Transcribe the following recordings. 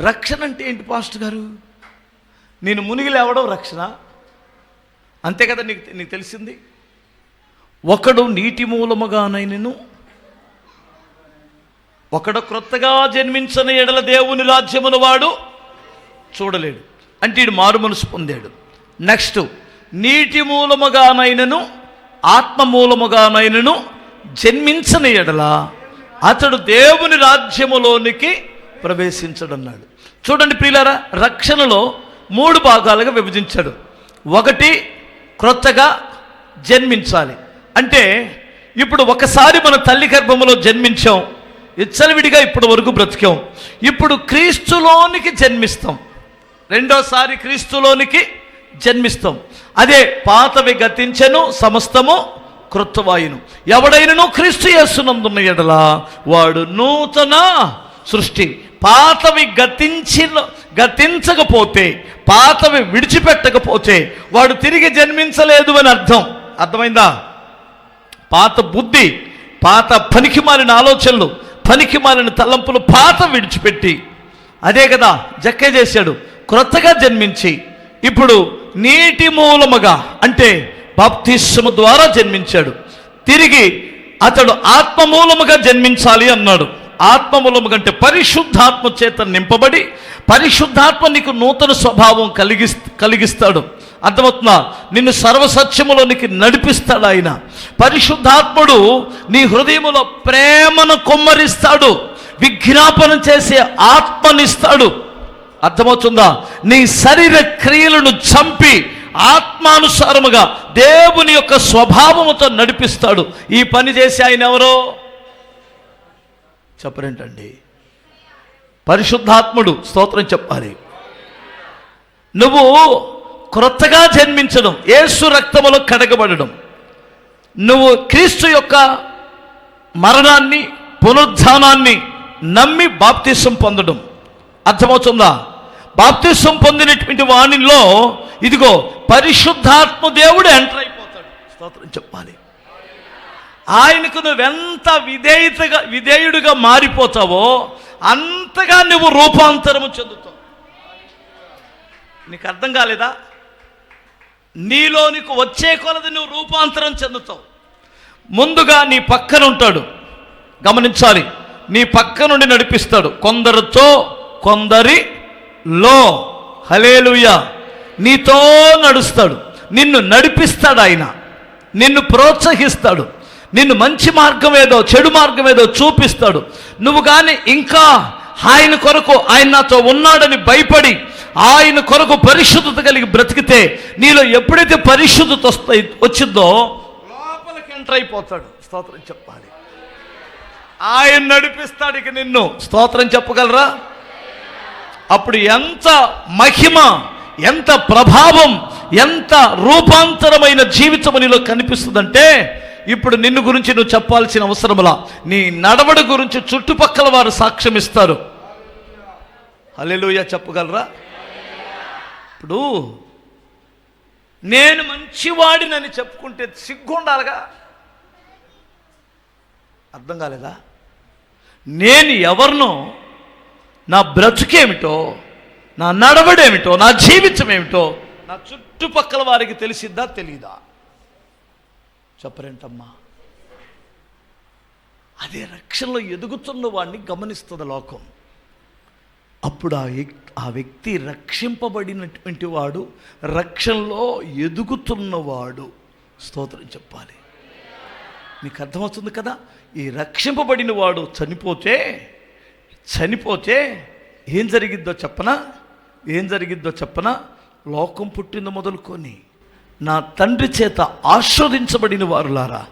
రక్షణ అంటే ఏంటి పాస్టర్ గారు? నేను మునిగి లేవడం రక్షణ. అంతే కదా నీకు నీకు తెలిసింది? ఒకడు నీటి మూలముగానైనను ఒకడు క్రొత్తగా జన్మించిన ఎడల దేవుని రాజ్యమును వాడు చూడలేడు. అంటే ఇడు మారు మనసు పొందాడు. నెక్స్ట్ నీటి మూలముగానైనను ఆత్మ మూలముగానైనను జన్మించని ఎడల అతడు దేవుని రాజ్యములోనికి ప్రవేశించడన్నాడు. చూడండి ప్రియులారా రక్షణలో మూడు భాగాలుగా విభజించాడు. ఒకటి క్రొత్తగా జన్మించాలి. అంటే ఇప్పుడు ఒకసారి మన తల్లి గర్భములో జన్మించాం. ఇచ్చలవిడిగా ఇప్పుడు వరకు బ్రతికాం. ఇప్పుడు క్రీస్తులోనికి జన్మిస్తాం. రెండోసారి క్రీస్తులోనికి జన్మిస్తాం. అదే పాతవి గతించెను సమస్తము క్రొత్తవాయును. ఎవడైనను క్రీస్తు చేస్తున్నందున్న ఎడల వాడు నూతన సృష్టి. పాతవి గతించిన గతించకపోతే పాతవి విడిచిపెట్టకపోతే వాడు తిరిగి జన్మించలేదు అని అర్థం. అర్థమైందా? పాత బుద్ధి పాత పనికి మారిన ఆలోచనలు పనికి మారిన తలంపులు పాత విడిచిపెట్టి అదే కదా జక్కే చేశాడు క్రొత్తగా జన్మించి ఇప్పుడు నీటి మూలముగా అంటే బాప్తిస్మము ద్వారా జన్మించాడు. తిరిగి అతడు ఆత్మ మూలముగా జన్మించాలి అన్నాడు. ఆత్మములము కంటే పరిశుద్ధాత్మ చేత నింపబడి పరిశుద్ధాత్మ నీకు నూతన స్వభావం కలిగి కలిగిస్తాడు. అర్థమవుతున్నా నిన్ను సర్వసత్యములోనికి నడిపిస్తాడు ఆయన. పరిశుద్ధాత్ముడు నీ హృదయములో ప్రేమను కొమ్మరిస్తాడు. విజ్ఞాపన చేసే ఆత్మనిస్తాడు. అర్థమవుతుందా? నీ శరీర క్రియలను చంపి ఆత్మానుసారముగా దేవుని యొక్క స్వభావముతో నడిపిస్తాడు. ఈ పని చేసి ఆయన ఎవరో? చెప్పరేంటండి? పరిశుద్ధాత్ముడు స్తోత్రం చెప్పాలి. నువ్వు క్రొత్తగా జన్మించడం ఏసు రక్తములో కడగబడడం నువ్వు క్రీస్తు యొక్క మరణాన్ని పునరుద్ధానాన్ని నమ్మి బాప్తీసం పొందడం. అర్థమవుతుందా? బాప్తీసం పొందినటువంటి వాణిలో ఇదిగో పరిశుద్ధాత్మ దేవుడు ఎంటర్ అయిపోతాడు. స్తోత్రం చెప్పాలి. ఆయనకు నువ్వెంత విధేయతగా విధేయుడిగా మారిపోతావో అంతగా నువ్వు రూపాంతరము చెందుతావు. నీకు అర్థం కాలేదా? నీలో నీకు వచ్చే కొలది నువ్వు రూపాంతరం చెందుతావు. ముందుగా నీ పక్కన ఉంటాడు. గమనించాలి. నీ పక్క నుండి నడిపిస్తాడు. కొందరితో కొందరి లో హలేలుయ నీతో నడుస్తాడు. నిన్ను నడిపిస్తాడు ఆయన. నిన్ను ప్రోత్సహిస్తాడు. నిన్ను మంచి మార్గం ఏదో చెడు మార్గం ఏదో చూపిస్తాడు. నువ్వు కానీ ఇంకా ఆయన కొరకు ఆయన నాతో ఉన్నాడని భయపడి ఆయన కొరకు పరిశుద్ధత కలిగి బ్రతికితే నీలో ఎప్పుడైతే పరిశుద్ధత వస్తాయి వచ్చిందో లోపలికి ఎంటర్ అయిపోతాడు. స్తోత్రం చెప్పాలి. ఆయన నడిపిస్తాడు ఇక నిన్ను. స్తోత్రం చెప్పగలరా? అప్పుడు ఎంత మహిమ ఎంత ప్రభావం ఎంత రూపాంతరమైన జీవితం నీలో కనిపిస్తుందంటే ఇప్పుడు నిన్ను గురించి నువ్వు చెప్పాల్సిన అవసరంలా నీ నడవడి గురించి చుట్టుపక్కల వారు సాక్ష్యం ఇస్తారు హల్లెలూయా చెప్పగలరా? ఇప్పుడు నేను మంచివాడినని చెప్పుకుంటే సిగ్గు ఉండాలిగా అర్థం కాలేదా? నేను ఎవరినో నా బ్రతుకేమిటో నా నడవడేమిటో నా జీవితం ఏమిటో నా చుట్టుపక్కల వారికి తెలిసిద్దా తెలియదా చెప్పరేంటమ్మా? అదే రక్షణలో ఎదుగుతున్న వాడిని గమనిస్తుంది లోకం. అప్పుడు ఆ ఆ వ్యక్తి రక్షింపబడినటువంటి వాడు రక్షణలో ఎదుగుతున్నవాడు స్తోత్రం చెప్పాలి. నీకు అర్థమవుతుంది కదా? ఈ రక్షింపబడిన వాడు చనిపోతే చనిపోతే ఏం జరిగిద్దో చెప్పనా? ఏం జరిగిద్దో చెప్పనా? లోకం పుట్టింది మొదలుకొని నా తండ్రి చేత ఆస్వాదించబడిన వారులారా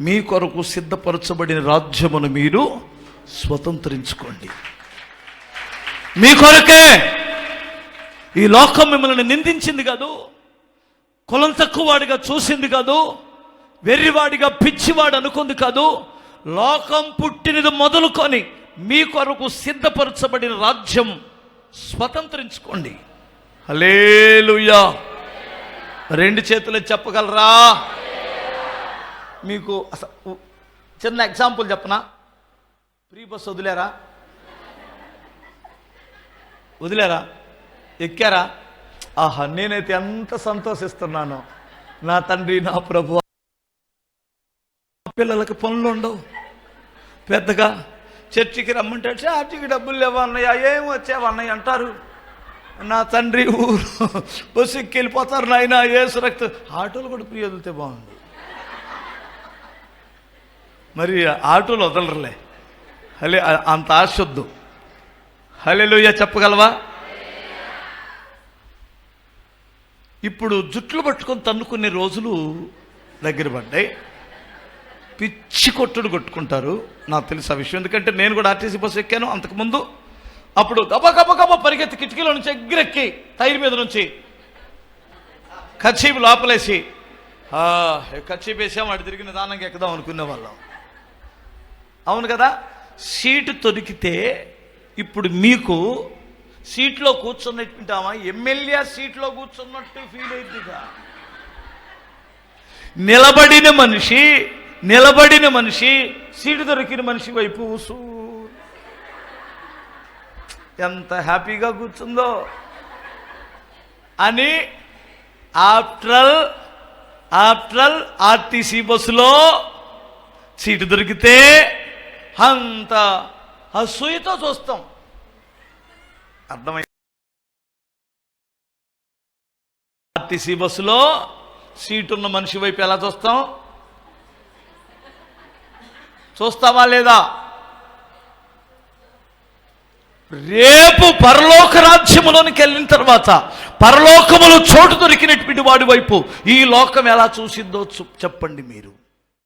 మీ కొరకు సిద్ధపరచబడిన రాజ్యమును మీరు స్వతంత్రించుకోండి. మీ కొరకే ఈ లోకం మిమ్మల్ని నిందించింది కాదు కులం తక్కువ వాడిగా చూసింది కాదు వెర్రివాడిగా పిచ్చివాడు అనుకుంది కాదు లోకం పుట్టినది మొదలుకొని మీ కొరకు సిద్ధపరచబడిన రాజ్యం స్వతంత్రించుకోండి. హలేలుయా రెండు చేతులు చెప్పగలరా? మీకు అసలు చిన్న ఎగ్జాంపుల్ చెప్పనా? ఫ్రీ బస్ వదిలేరా? వదిలేరా? ఎక్కారా? ఆహా నేనైతే ఎంత సంతోషిస్తున్నాను. నా తండ్రి నా ప్రభు. పిల్లలకి పనులు ఉండవు. పెద్దగా చర్చికి రమ్మంటే చర్చికి డబ్బులు లేవా అన్నయ్య? ఏం వచ్చావు అన్నయ్య? అంటారు. నా తండ్రి ఊరు. బస్సు ఎక్కి వెళ్ళిపోతారు నాయన ఏసు రక్త. ఆటోలు కూడా ప్రియ వదిలితే బాగుంది మరి ఆటోలు వదలరులే. హలే అంత ఆశ వద్దు. చెప్పగలవా? ఇప్పుడు జుట్లు పట్టుకొని తన్నుకునే రోజులు దగ్గర పడ్డాయి. పిచ్చి కొట్టుడు కొట్టుకుంటారు. నాకు తెలుసు ఆ విషయం. ఎందుకంటే నేను కూడా ఆర్టీసీ బస్సు ఎక్కాను అంతకుముందు అప్పుడు గబ గబ గబ పరిగెత్తి కిటికీలో నుంచి ఎగ్గిరెక్కి టైర్ మీద నుంచి కచ్చీపు లోపలేసి "ఆ, కచ్చీపు వేసాం అటు తిరిగిన దానం ఎక్కుదాం అనుకునే వాళ్ళం. అవును కదా? సీటు దొరికితే ఇప్పుడు మీకు సీట్లో కూర్చున్నట్టుంటామా ఎమ్మెల్యే సీట్లో కూర్చున్నట్టు ఫీల్ అయిందిగా నిలబడిన మనిషి నిలబడిన మనిషి సీటు దొరికిన మనిషి వైపు సూ ఎంత హ్యాపీగా కూర్చుందో. అని ఆఫ్టరల్ ఆఫ్టరల్ ఆర్టీసీ బస్సులో సీటు దొరికితే అంత అసూయతో చూస్తాం. అర్థమై ఆర్టీసీ బస్సులో సీటు ఉన్న మనిషి వైపు ఎలా చూస్తాం? చూస్తావా లేదా? రేపు పరలోక రాజ్యములోనికి వెళ్ళిన తర్వాత పరలోకములో చోటు దొరికినటువంటి వాడి వైపు ఈ లోకం ఎలా చూసిందో చెప్పండి మీరు.